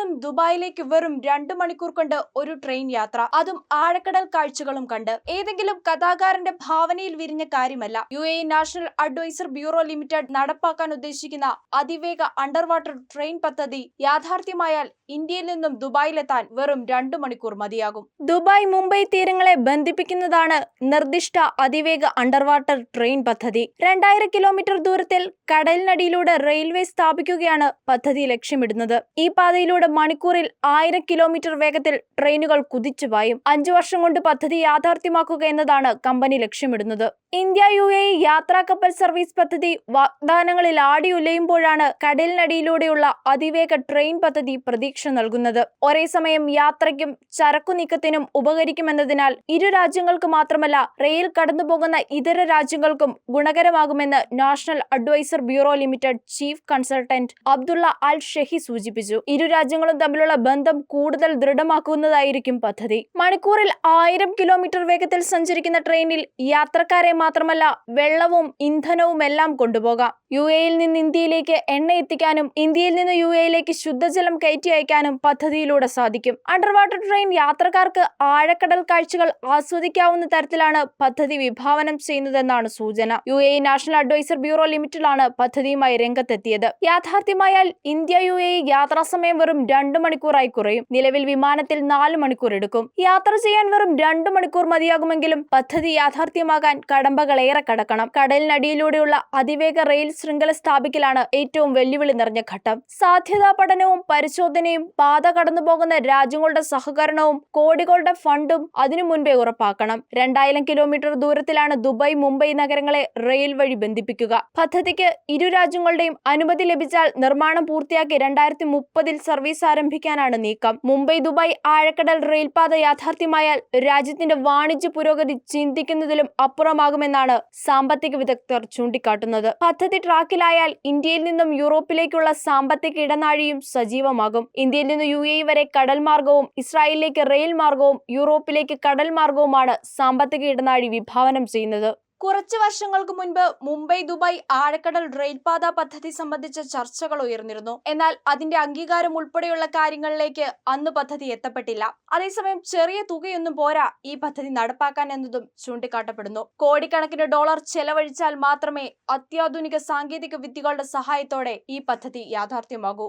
നിന്നും ദുബായിലേക്ക് വെറും രണ്ടു മണിക്കൂർ കൊണ്ട് ഒരു ട്രെയിൻ യാത്ര. അതും ആഴക്കടൽ കാഴ്ചകളും കണ്ട്. ഏതെങ്കിലും കഥാകാരന്റെ ഭാവനയിൽ വിരിഞ്ഞ കാര്യമല്ല. U A national advisor bureau limited നടപ്പാക്കാൻ ഉദ്ദേശിക്കുന്ന അതിവേഗ അണ്ടർ വാട്ടർ ട്രെയിൻ പദ്ധതി യാഥാർത്ഥ്യമായാൽ ഇന്ത്യയിൽ നിന്നും ദുബായിലെത്താൻ വെറും രണ്ടു മണിക്കൂർ മതിയാകും. ദുബായ് മുംബൈ തീരങ്ങളെ ബന്ധിപ്പിക്കുന്നതാണ് നിർദ്ദിഷ്ട അതിവേഗ അണ്ടർ വാട്ടർ ട്രെയിൻ പദ്ധതി. രണ്ടായിരം കിലോമീറ്റർ ദൂരത്തിൽ കടലിനടിയിലൂടെ റെയിൽവേ സ്ഥാപിക്കുകയാണ് പദ്ധതി ലക്ഷ്യമിടുന്നത്. ഈ പാതയിലൂടെ മണിക്കൂറിൽ ആയിരം കിലോമീറ്റർ വേഗത്തിൽ ട്രെയിനുകൾ കുതിച്ചു പായും. അഞ്ചു വർഷം കൊണ്ട് പദ്ധതി യാഥാർത്ഥ്യമാക്കുക എന്നതാണ് കമ്പനി ലക്ഷ്യമിടുന്നത്. ഇന്ത്യ യു എ യാത്രാ കപ്പൽ സർവീസ് പദ്ധതി വാഗ്ദാനങ്ങളിൽ ആടിയുലയുമ്പോഴാണ് കടലിനടിയിലൂടെയുള്ള അതിവേഗ ട്രെയിൻ പദ്ധതി പ്രതീക്ഷ നൽകുന്നത്. ഒരേ സമയം യാത്രയ്ക്കും ചരക്കു നീക്കത്തിനും ഉപകരിക്കുമെന്നതിനാൽ ഇരു രാജ്യങ്ങൾക്ക് മാത്രമല്ല റെയിൽ കടന്നുപോകുന്ന ഇതര രാജ്യങ്ങൾക്കും ഗുണകരമാകുമെന്ന് national advisor bureau limited chief consultant Abdullah Al Shehhi സൂചിപ്പിച്ചു. ഇരു രാജ്യങ്ങളും തമ്മിലുള്ള ബന്ധം കൂടുതൽ ദൃഢമാക്കുന്നതായിരിക്കും പദ്ധതി. മണിക്കൂറിൽ ആയിരം കിലോമീറ്റർ വേഗത്തിൽ സഞ്ചരിക്കുന്ന ട്രെയിനിൽ യാത്രക്കാരെ മാത്രമല്ല വെള്ളവും ഇന്ധനവും എല്ലാം കൊണ്ടുപോകാം. യു എയിൽ നിന്ന് ഇന്ത്യയിലേക്ക് എണ്ണ എത്തിക്കാനും ഇന്ത്യയിൽ നിന്ന് യു എയിലേക്ക് ശുദ്ധജലം കയറ്റി അയക്കാനും പദ്ധതിയിലൂടെ സാധിക്കും. അണ്ടർ വാട്ടർ ട്രെയിൻ യാത്രക്കാർക്ക് ആഴക്കടൽ കാഴ്ചകൾ ആസ്വദിക്കാവുന്ന തരത്തിലാണ് പദ്ധതി വിഭാവനം ചെയ്യുന്നതെന്നാണ് സൂചന. U A national advisor bureau ലിമിറ്റഡിലാണ് പദ്ധതിയുമായി രംഗത്തെത്തിയത്. യാഥാർത്ഥ്യമായാൽ ഇന്ത്യ യു എ യാത്രാ സമയം വെറും രണ്ടു മണിക്കൂറായി കുറയും. നിലവിൽ വിമാനത്തിൽ നാല് മണിക്കൂർ എടുക്കും. യാത്ര ചെയ്യാൻ വെറും രണ്ടു മണിക്കൂർ മതിയാകുമെങ്കിലും പദ്ധതി യാഥാർത്ഥ്യമാകാൻ കടമ്പകളേറെ കടക്കണം. കടലിനടിയിലൂടെയുള്ള അതിവേഗ റെയിൽ ശൃംഖല സ്ഥാപിക്കലാണ് ഏറ്റവും വെല്ലുവിളി നിറഞ്ഞ ഘട്ടം. സാധ്യതാ പഠനവും പരിശോധനയും പാത കടന്നുപോകുന്ന രാജ്യങ്ങളുടെ സഹകരണവും കോടികളുടെ ഫണ്ടും അതിനു മുൻപേ ഉറപ്പാക്കണം. രണ്ടായിരം കിലോമീറ്റർ ദൂരത്തിലാണ് ദുബായ് മുംബൈ നഗരങ്ങളെ റെയിൽ വഴി ബന്ധിപ്പിക്കുക. പദ്ധതിക്ക് ഇരു രാജ്യങ്ങളുടെയും അനുമതി ലഭിച്ചാൽ നിർമ്മാണം പൂർത്തിയാക്കി രണ്ടായിരത്തി മുപ്പതിൽ സർവീസ് ആരംഭിക്കാനാണ് നീക്കം. മുംബൈ ദുബായ് ആഴക്കടൽ റെയിൽപാത യാഥാർത്ഥ്യമായാൽ രാജ്യത്തിന്റെ വാണിജ്യ പുരോഗതി ചിന്തിക്കുന്നതിലും അപ്പുറമാകുമെന്നാണ് സാമ്പത്തിക വിദഗ്ധർ ചൂണ്ടിക്കാട്ടുന്നത്. പദ്ധതി ട്രാക്കിലായാൽ ഇന്ത്യയിൽ നിന്നും യൂറോപ്പിലേക്കുള്ള സാമ്പത്തിക ഇടനാഴിയും സജീവമാകും. ഇന്ത്യയിൽ നിന്ന് യു എ വരെ കടൽ മാർഗവും ഇസ്രായേലിലേക്ക് റെയിൽ മാർഗവും യൂറോപ്പിലേക്ക് കടൽ മാർഗവുമാണ് സാമ്പത്തിക ഇടനാഴി വിഭാവനം ചെയ്യുന്നത്. കുറച്ച് വർഷങ്ങൾക്ക് മുൻപ് മുംബൈ ദുബായ് ആഴക്കടൽ റെയിൽപാത പദ്ധതി സംബന്ധിച്ച ചർച്ചകൾ ഉയർന്നിരുന്നു. എന്നാൽ അതിന്റെ അംഗീകാരം ഉൾപ്പെടെയുള്ള കാര്യങ്ങളിലേക്ക് അന്ന് പദ്ധതി എത്തപ്പെട്ടില്ല. അതേസമയം ചെറിയ തുകയൊന്നും പോരാ ഈ പദ്ധതി നടപ്പാക്കാൻ എന്നതും ചൂണ്ടിക്കാട്ടപ്പെടുന്നു. കോടിക്കണക്കിന് ഡോളർ ചെലവഴിച്ചാൽ മാത്രമേ അത്യാധുനിക സാങ്കേതിക വിദ്യകളുടെ സഹായത്തോടെ ഈ പദ്ധതി യാഥാർത്ഥ്യമാകൂ.